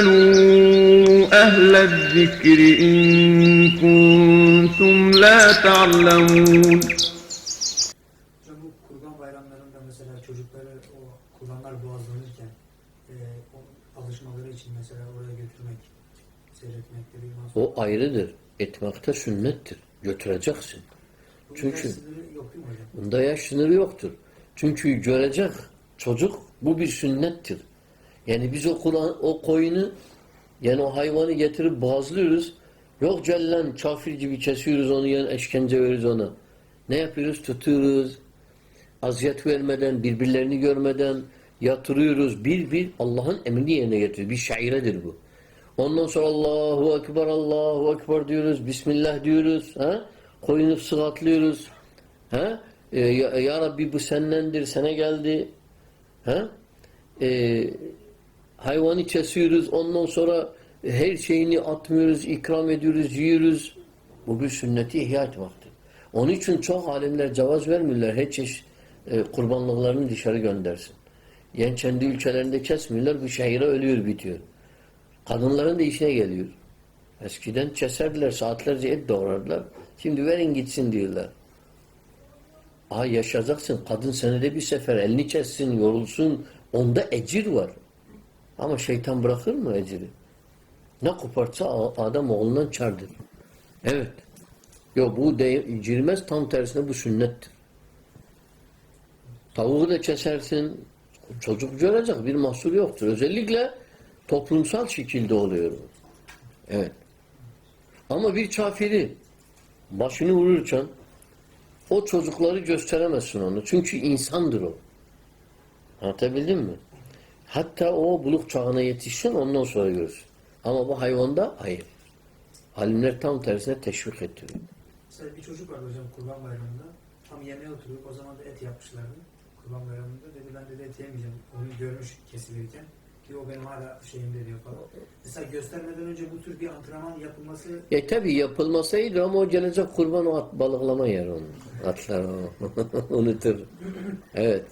فاسألوا أهل الذكر إن كنتم لا تعلمون Hocam bu kurban bayramlarında mesela çocukları o kurbanlar boğazlanırken e, o alışmaları için mesela oraya götürmek, seyretmekte bir mahsur. O ayrıdır. Etmekte sünnettir. Götüreceksin. Bu çünkü- yaş sınırı yok değil mi hocam? Bunda yaş sınırı yoktur. Çünkü görecek çocuk bu bir sünnettir. Yani biz o, Kur'an, o koyunu yani o hayvanı getirip boğazlıyoruz. Yok cellen kafir gibi kesiyoruz onu yani eşkence veriyoruz ona. Ne yapıyoruz? Tutuyoruz. Aziyet vermeden, birbirlerini görmeden yatırıyoruz. Bir bir Allah'ın emrini yerine getiriyoruz. Bir şairedir bu. Ondan sonra Allahu Ekber, Allahu Ekber diyoruz. Bismillah diyoruz. Ha? Koyunu sıkatlıyoruz. Ha? Ee, ya, ya Rabbi bu sendendir, sana geldi. Ha? Ee, hayvanı kesiyoruz. Ondan sonra her şeyini atmıyoruz, ikram ediyoruz, yiyoruz. Bu bir sünneti ihya etmektir. Onun için çok alimler cevaz vermiyorlar. Her çeşit e, kurbanlıklarını dışarı göndersin. Yani kendi ülkelerinde kesmiyorlar. Bu şehire ölüyor, bitiyor. Kadınların da işine geliyor. Eskiden keserdiler, saatlerce et doğrardılar. Şimdi verin gitsin diyorlar. Aa yaşayacaksın. Kadın senede bir sefer elini kessin, yorulsun. Onda ecir var. Ama şeytan bırakır mı eciri? Ne koparsa a- adam oğlundan çardır. Evet. Yok bu de, girmez tam tersine bu sünnettir. Tavuğu da kesersin. Çocuk görecek bir mahsur yoktur. Özellikle toplumsal şekilde oluyor. Evet. Ama bir kafiri başını vururken o çocukları gösteremezsin onu. Çünkü insandır o. Anlatabildim mi? Hatta o buluk çağına yetişsin ondan sonra görürsün. Ama bu hayvanda hayır. Alimler tam tersine teşvik ettiriyor. Mesela bir çocuk vardı hocam kurban bayramında. Tam yemeğe oturup o zaman da et yapmışlardı. Kurban bayramında dedi ben dedi et yemeyeceğim. Onu görmüş kesilirken. Ki o benim hala şeyimde diyor falan. Mesela göstermeden önce bu tür bir antrenman yapılması E tabi yapılmasaydı ama o gelecek kurban o at, balıklama yer onu. Atlar o. Unutur. Evet.